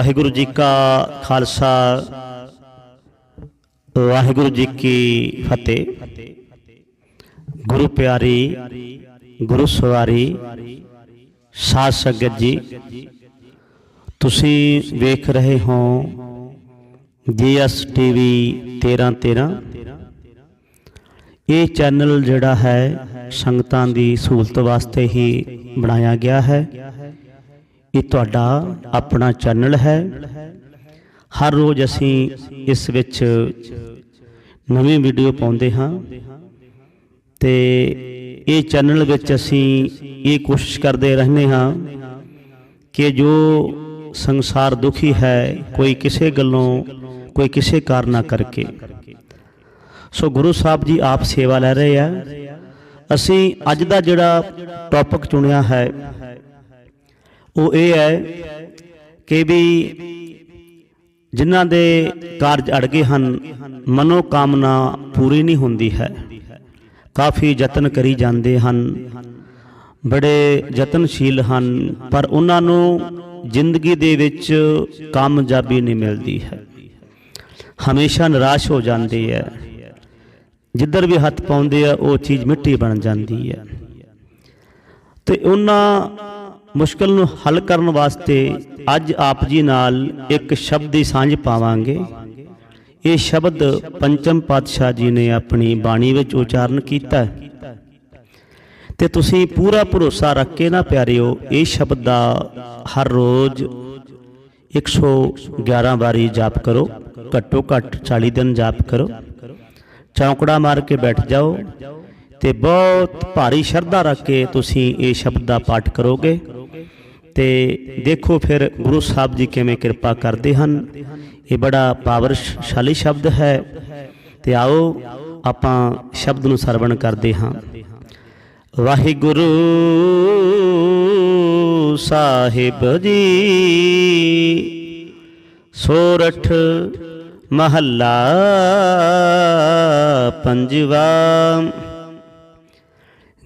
ਵਾਹਿਗੁਰੂ ਜੀ ਕਾ ਖਾਲਸਾ, ਵਾਹਿਗੁਰੂ ਜੀ ਕੀ ਫਤਿਹ। ਗੁਰੂ ਪਿਆਰੀ, ਗੁਰੂ ਸਵਾਰੀ ਸਾਧ ਸੰਗਤ ਜੀ, ਤੁਸੀਂ ਵੇਖ ਰਹੇ ਹੋ ਜੀਐਸ ਟੀਵੀ 1313 ਇਹ ਚੈਨਲ ਜਿਹੜਾ ਹੈ ਸੰਗਤਾਂ ਦੀ ਸਹੂਲਤ ਵਾਸਤੇ ਹੀ ਬਣਾਇਆ ਗਿਆ ਹੈ। ਇਹ ਤੁਹਾਡਾ ਆਪਣਾ ਚੈਨਲ ਹੈ। ਹਰ ਰੋਜ਼ ਅਸੀਂ ਇਸ ਵਿੱਚ ਨਵੀਂ ਵੀਡੀਓ ਪਾਉਂਦੇ ਹਾਂ ਤੇ ਇਹ ਚੈਨਲ ਵਿੱਚ ਅਸੀਂ ਇਹ ਕੋਸ਼ਿਸ਼ ਕਰਦੇ ਰਹਿੰਦੇ ਹਾਂ ਕਿ ਜੋ ਸੰਸਾਰ ਦੁਖੀ ਹੈ, ਕੋਈ ਕਿਸੇ ਗੱਲੋਂ, ਕੋਈ ਕਿਸੇ ਕਾਰਨਾ ਕਰਕੇ। ਸੋ ਗੁਰੂ ਸਾਹਿਬ ਜੀ ਆਪ ਸੇਵਾ ਲੈ ਰਹੇ ਆ। ਅਸੀਂ ਅੱਜ ਦਾ ਜਿਹੜਾ ਟੌਪਿਕ ਚੁਣਿਆ ਹੈ ਉਹ ਇਹ ਹੈ ਕਿ ਵੀ ਜਿਨ੍ਹਾਂ ਦੇ ਕਾਰਜ ਅੜ ਗਏ ਹਨ ਮਨੋ ਕਾਮਨਾ ਪੂਰੀ ਨਹੀਂ ਹੁੰਦੀ ਹੈ। ਕਾਫੀ ਯਤਨ ਕਰੀ ਜਾਂਦੇ ਹਨ, ਬੜੇ ਯਤਨਸ਼ੀਲ ਹਨ, ਪਰ ਉਹਨਾਂ ਨੂੰ ਜ਼ਿੰਦਗੀ ਦੇ ਵਿੱਚ ਕਾਮਯਾਬੀ ਨਹੀਂ ਮਿਲਦੀ ਹੈ। ਹਮੇਸ਼ਾ ਨਿਰਾਸ਼ ਹੋ ਜਾਂਦੇ ਹੈ। ਜਿੱਧਰ ਵੀ ਹੱਥ ਪਾਉਂਦੇ ਆ, ਉਹ ਚੀਜ਼ ਮਿੱਟੀ ਬਣ ਜਾਂਦੀ ਹੈ। ਤੇ ਉਹਨਾਂ ਮੁਸ਼ਕਲ ਨੂੰ ਹੱਲ ਕਰਨ ਵਾਸਤੇ ਅੱਜ ਆਪ ਜੀ ਨਾਲ ਇੱਕ ਸ਼ਬਦ ਦੀ ਸਾਂਝ ਪਾਵਾਂਗੇ। ਇਹ ਸ਼ਬਦ ਪੰਚਮ ਪਾਤਸ਼ਾਹ ਜੀ ਨੇ ਆਪਣੀ ਬਾਣੀ ਵਿੱਚ ਉਚਾਰਨ ਕੀਤਾ ਹੈ। ਤੇ ਤੁਸੀਂ ਪੂਰਾ ਭਰੋਸਾ ਰੱਖ ਕੇ ਨਾ ਪਿਆਰਿਓ, ਇਹ ਸ਼ਬਦ ਦਾ ਹਰ ਰੋਜ਼ 111 ਵਾਰੀ ਜਾਪ ਕਰੋ, ਘੱਟੋ ਘੱਟ 40 ਦਿਨ ਜਾਪ ਕਰੋ। ਚੌਂਕੜਾ ਮਾਰ ਕੇ ਬੈਠ ਜਾਓ ਤੇ ਬਹੁਤ ਭਾਰੀ ਸ਼ਰਧਾ ਰੱਖ ਕੇ ਤੁਸੀਂ ਇਹ ਸ਼ਬਦ ਦਾ ਪਾਠ ਕਰੋਗੇ। ਤੇ ਦੇਖੋ ਫਿਰ ਗੁਰੂ ਸਾਹਿਬ ਜੀ ਕਿਵੇਂ ਕਿਰਪਾ ਕਰਦੇ ਹਨ। ਇਹ ਬੜਾ ਪਾਵਰਸ਼ਾਲੀ ਸ਼ਬਦ ਹੈ। ਤੇ ਆਓ ਆਪਾਂ ਸ਼ਬਦ ਨੂੰ ਸਰਵਣ ਕਰਦੇ ਹਾਂ। ਵਾਹਿਗੁਰੂ ਸਾਹਿਬ ਜੀ, ਸੋਰਠ ਮਹੱਲਾ ਪੰਜਵਾ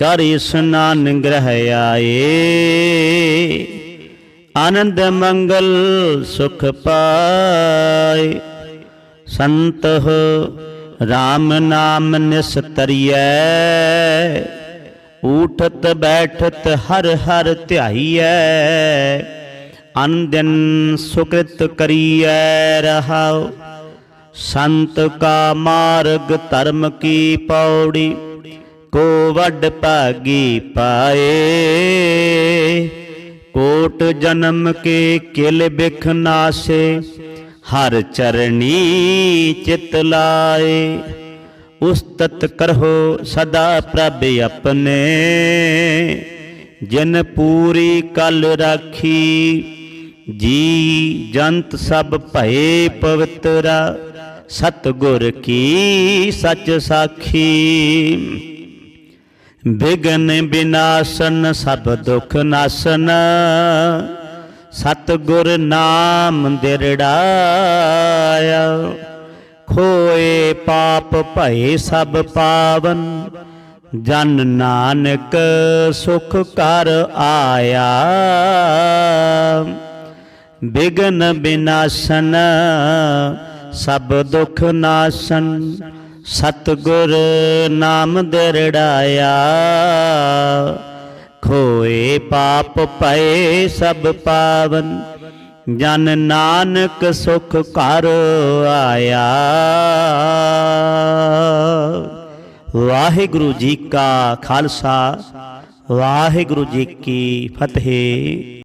ਕਰ ਇਸਨਾਨ ਗ੍ਰਹਿ ਆਏ। ਆਨੰਦ ਮੰਗਲ ਸੁਖ ਪਾਏ। ਸੰਤ ਰਾਮ ਨਾਮ ਨਿਸਤਰੀਐ। ਊਠਤ ਬੈਠਤ ਹਰ ਹਰ ਧਿਆਈਐ। ਅਨੰਦਨ ਸੁਕ੍ਰਿਤ ਕਰੀਐ ਰਹਾਉ। ਸੰਤ ਕਾ ਮਾਰਗ ਧਰਮ ਕੀ ਪੌੜੀ। ਕੋ ਵੱਡ ਭਾਗੀ ਪਾਏ। ਕੋਟ ਜਨਮ ਕੇ ਕਿਲ ਬਿਖ ਨਾਸੇ, ਹਰ ਚਰਣੀ ਚਿਤ ਲਾਏ। ਉਸਤਤ ਕਰੋ ਸਦਾ ਪ੍ਰਭ ਆਪਣੇ। ਜਿਨ ਪੂਰੀ ਕਲ ਰਾਖੀ, ਜੀ ਜੰਤ ਸਭ ਭਏ ਪਵਿੱਤਰਾ। ਸਤਗੁਰ ਕੀ ਸੱਚ ਸਾਖੀ। ਬਿਗਨ ਬਿਨਾਸ਼ਨ, ਸਭ ਦੁਖ ਨਾਸਨ। ਸਤਗੁਰ ਨਾਮ ਦਿਰੜਾਇਆ। ਖੋਏ ਪਾਪ ਭਏ ਸਭ ਪਾਵਨ। ਜਨ ਨਾਨਕ ਸੁਖ ਕਰ ਆਇਆ। ਬਿਗਨ ਬਿਨਾਸ਼ਨ, ਸਭ ਦੁਖ ਨਾਸ਼ਨ। ਸਤਗੁਰ ਨਾਮ ਦਿਰੜਾਇਆ, ਖੋਏ ਪਾਪ ਪਏ ਸਭ ਪਾਵਨ, ਜਨ ਨਾਨਕ ਸੁਖ ਕਰ ਆਇਆ। ਵਾਹਿਗੁਰੂ ਜੀ ਕਾ ਖਾਲਸਾ, ਵਾਹਿਗੁਰੂ ਜੀ ਕੀ ਫਤਿਹ।